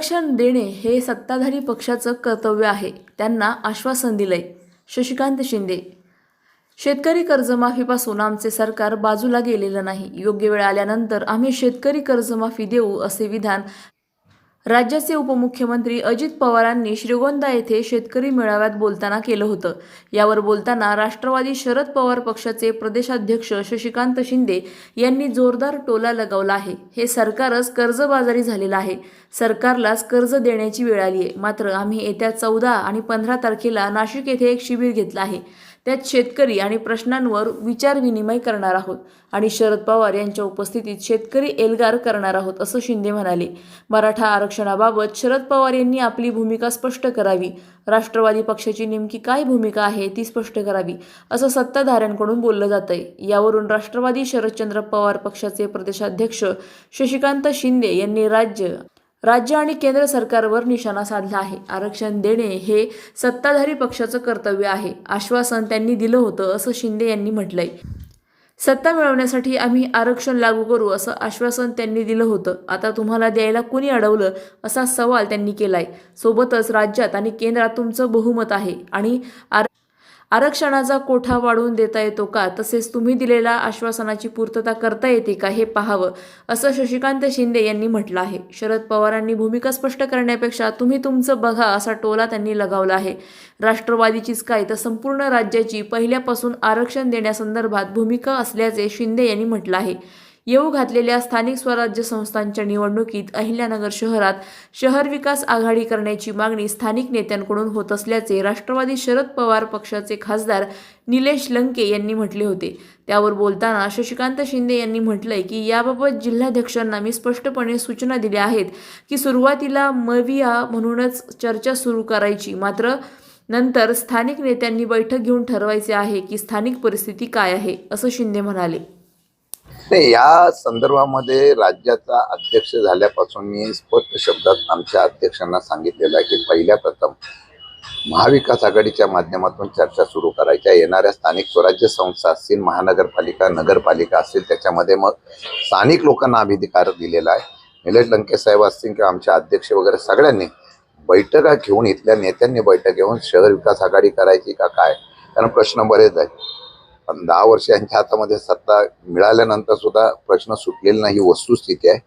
आरक्षण देणे हे सत्ताधारी पक्षाचं कर्तव्य आहे त्यांना आश्वासन दिलंय. शशिकांत शिंदे शेतकरी कर्जमाफीपासून आमचे सरकार बाजूला गेलेलं नाही. योग्य वेळ आल्यानंतर आम्ही शेतकरी कर्जमाफी देऊ असे विधान राज्याचे उपमुख्यमंत्री अजित पवारांनी श्रीगोंदा येथे शेतकरी मेळाव्यात बोलताना केलं होतं. यावर बोलताना राष्ट्रवादी शरद पवार पक्षाचे प्रदेशाध्यक्ष शशिकांत शिंदे यांनी जोरदार टोला लगावला आहे. हे सरकारच कर्जबाजारी झालेलं आहे. सरकारलाच कर्ज देण्याची वेळ आली आहे मात्र आम्ही येत्या चौदा आणि पंधरा तारखेला नाशिक येथे एक शिबिर घेतलं आहे. त्यात शेतकरी आणि प्रश्नांवर विचारविनिमय करणार आहोत आणि शरद पवार यांच्या उपस्थितीत शेतकरी एल्गार करणार आहोत असं शिंदे म्हणाले. मराठा आरक्षणाबाबत शरद पवार यांनी आपली भूमिका स्पष्ट करावी. राष्ट्रवादी पक्षाची नेमकी काय भूमिका आहे ती स्पष्ट करावी असं सत्ताधाऱ्यांकडून बोललं जातंय. यावरून राष्ट्रवादी शरदचंद्र पवार पक्षाचे प्रदेशाध्यक्ष शशिकांत शिंदे यांनी राज्य राज्य आणि केंद्र सरकारवर निशाणा साधला आहे. आरक्षण देणे हे सत्ताधारी पक्षाचं कर्तव्य आहे आश्वासन त्यांनी दिलं होतं असं शिंदे यांनी म्हटलंय. सत्ता मिळवण्यासाठी आम्ही आरक्षण लागू करू असं आश्वासन त्यांनी दिलं होतं. आता तुम्हाला द्यायला कुणी अडवलं असा सवाल त्यांनी केलाय. सोबतच राज्यात आणि केंद्रात तुमचं बहुमत आहे आणि आर आरक्षणाचा कोठा वाढवून देता येतो का? तसेच तुम्ही दिलेल्या आश्वासनाची पूर्तता करता येते का? हे पाहावं असं शशिकांत शिंदे यांनी म्हटलं आहे. शरद पवारांनी भूमिका स्पष्ट करण्यापेक्षा तुम्ही तुमचं बघा असा टोला त्यांनी लगावला आहे. राष्ट्रवादीचीच काय तर संपूर्ण राज्याची पहिल्यापासून आरक्षण देण्यासंदर्भात भूमिका असल्याचे शिंदे यांनी म्हटलं आहे. येऊ घातलेल्या स्थानिक स्वराज्य संस्थांच्या निवडणुकीत अहिल्यानगर शहरात शहर विकास आघाडी करण्याची मागणी स्थानिक नेत्यांकडून होत असल्याचे राष्ट्रवादी शरद पवार पक्षाचे खासदार निलेश लंके यांनी म्हटले होते. त्यावर बोलताना शशिकांत शिंदे यांनी म्हटलंय की याबाबत जिल्हाध्यक्षांना मी स्पष्टपणे सूचना दिल्या आहेत की सुरुवातीला मविया म्हणूनच चर्चा सुरू करायची. मात्र नंतर स्थानिक नेत्यांनी बैठक घेऊन ठरवायचे आहे की स्थानिक परिस्थिती काय आहे असं शिंदे म्हणाले. नाही या संदर्भामध्ये राज्याचा अध्यक्ष झाल्यापासून मी स्पष्ट शब्दात आमच्या अध्यक्षांना सांगितलेलं आहे की पहिल्या प्रथम महाविकास आघाडीच्या माध्यमातून चर्चा सुरू करायच्या. येणाऱ्या स्थानिक स्वराज्य संस्था असतील महानगरपालिका नगरपालिका असतील त्याच्यामध्ये मग स्थानिक लोकांना अभिधिकार दिलेला आहे. निलेश लंके साहेब असतील किंवा आमचे अध्यक्ष वगैरे सगळ्यांनी बैठका घेऊन इथल्या नेत्यांनी बैठक घेऊन शहर विकास आघाडी करायची का काय? कारण प्रश्न बरेच आहेत. पण दहा वर्षांच्या हातामध्ये सत्ता मिळाल्यानंतर सुद्धा प्रश्न सुटलेला नाही ही वस्तुस्थिती आहे.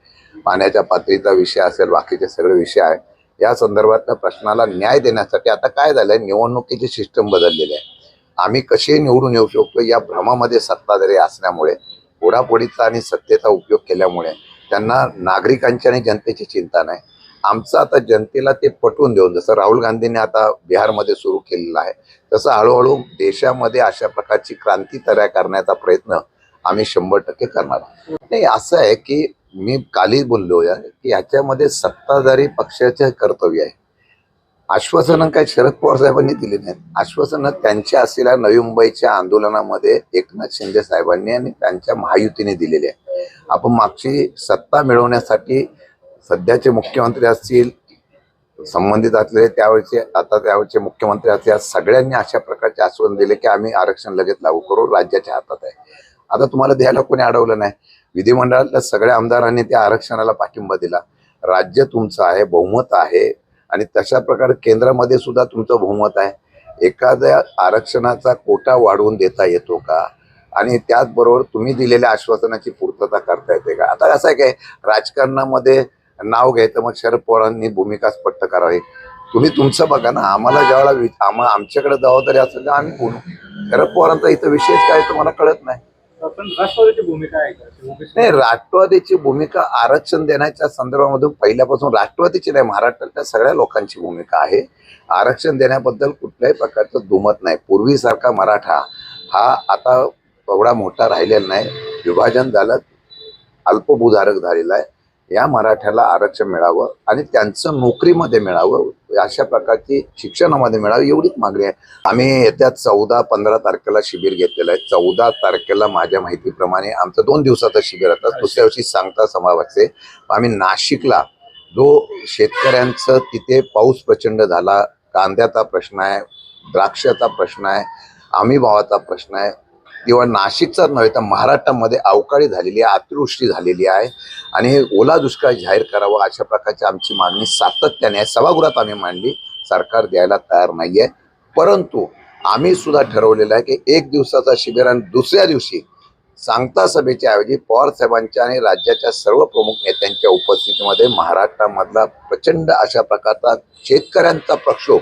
पाण्याच्या पातळीचा विषय असेल बाकीचे सगळे विषय आहे. या संदर्भातल्या प्रश्नाला न्याय देण्यासाठी आता काय झालंय निवडणुकीची सिस्टम बदललेली आहे. आम्ही कसे निवडून येऊ शकतो? या भ्रमामध्ये सत्ताधारी असल्यामुळे पुढापुढीचा आणि सत्तेचा उपयोग केल्यामुळे त्यांना नागरिकांची आणि जनतेची चिंता नाही. आमचं आता जनतेला ते पटवून देऊन जसं राहुल गांधींनी आता बिहारमध्ये सुरू केलेलं आहे तसं हळूहळू देशामध्ये अशा प्रकारची क्रांती तयार करण्याचा प्रयत्न आम्ही शंभर टक्के करणार नाही असं आहे की मी काली बोललो या की ह्याच्यामध्ये सत्ताधारी पक्षाचे कर्तव्य आहे. आश्वासनं काय शरद पवार साहेबांनी दिली नाहीत. आश्वासनं त्यांच्या असलेल्या नवी मुंबईच्या आंदोलनामध्ये एकनाथ शिंदे साहेबांनी आणि त्यांच्या महायुतीने दिलेली आहे. आपण मागची सत्ता मिळवण्यासाठी सध्याचे मुख्यमंत्री असतील संबंधित असलेले त्यावेळचे आता त्यावेळचे मुख्यमंत्री असतील सगळ्यांनी अशा प्रकारचे आश्वासन दिले की आम्ही आरक्षण लगेच लागू करू राज्याच्या हातात आहे. आता तुम्हाला द्यायला कोणी अडवलं नाही. विधिमंडळातल्या सगळ्या आमदारांनी त्या आरक्षणाला पाठिंबा दिला. राज्य तुमचं आहे बहुमत आहे आणि तशा प्रकारे केंद्रामध्ये सुद्धा तुमचं बहुमत आहे. एखाद्या आरक्षणाचा कोटा वाढवून देता येतो का? आणि त्याचबरोबर तुम्ही दिलेल्या आश्वासनाची पूर्तता करता येते का? आता कसं आहे काय राजकारणामध्ये नाव घ्यायचं मग शरद पवारांनी भूमिका स्पष्ट करावी. तुम्ही तुमचं बघा ना आम्हाला ज्यावेळेला वि- आम्हा आमच्याकडे जबाबदारी असेल तर आम्ही बोलू. शरद पवारांचा इथं विशेष काय तुम्हाला कळत नाही. नाही राष्ट्रवादीची भूमिका आरक्षण देण्याच्या संदर्भामधून पहिल्यापासून राष्ट्रवादीची नाही महाराष्ट्रातल्या सगळ्या लोकांची भूमिका आहे. आरक्षण देण्याबद्दल कुठल्याही प्रकारचं दुमत नाही. पूर्वीसारखा मराठा हा आता एवढा मोठा राहिलेला नाही. विभाजन झालं अल्पभूधारक झालेला आहे. या मराठ्याला आरक्षण मिळावं आणि त्यांचं नोकरीमध्ये मिळावं अशा प्रकारची शिक्षणामध्ये मिळावं एवढीच मागणी आहे. आम्ही येत्या चौदा पंधरा तारखेला शिबिर घेतलेलं आहे. चौदा तारखेला माझ्या माहितीप्रमाणे आमचं दोन दिवसाचं शिबिर असतात दुसऱ्या दिवशी सांगता समावाचे आम्ही नाशिकला जो शेतकऱ्यांचं तिथे पाऊस प्रचंड झाला कांद्याचा प्रश्न आहे द्राक्षाचा प्रश्न आहे आम्ही भावाचा प्रश्न आहे किंवा नाशिकचाच नव्हे तर महाराष्ट्रामध्ये अवकाळी झालेली आहे अतिवृष्टी झालेली आहे. आणि हे ओला दुष्काळ जाहीर करावा अशा प्रकारची आमची मागणी सातत्याने आहे. सभागृहात आम्ही मांडली सरकार द्यायला तयार नाही आहे परंतु आम्ही सुद्धा ठरवलेलं आहे की एक दिवसाचा शिबिर आणि दुसऱ्या दिवशी सांगता सभेच्या ऐवजी पवार साहेबांच्या आणि राज्याच्या सर्व प्रमुख नेत्यांच्या उपस्थितीमध्ये महाराष्ट्रामधला प्रचंड अशा प्रकारचा शेतकऱ्यांचा प्रक्षोभ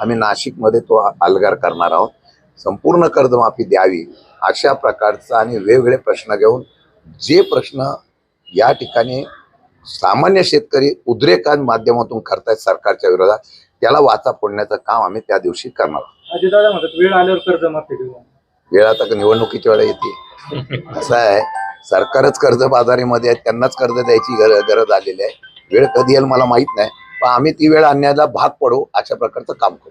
आम्ही नाशिकमध्ये तो अलगार करणार आहोत. संपूर्ण कर्जमाफी द्यावी अशा प्रकारचा आणि वेगवेगळे प्रश्न घेऊन जे प्रश्न या ठिकाणी सामान्य शेतकरी उद्रेकां माध्यमातून करतायत सरकारच्या विरोधात त्याला वाचा फोडण्याचं काम आम्ही त्या दिवशी करणार वेळ आल्यावर कर्जमाफी वेळ आता निवडणुकीच्या वेळा येते. असं आहे. सरकारच कर्जबाजारीमध्ये आहे त्यांनाच कर्ज द्यायची गर गरज आलेली आहे. वेळ कधी येईल मला माहीत नाही. पण आम्ही ती वेळ आणण्याला भाग पडू अशा प्रकारचं काम करू.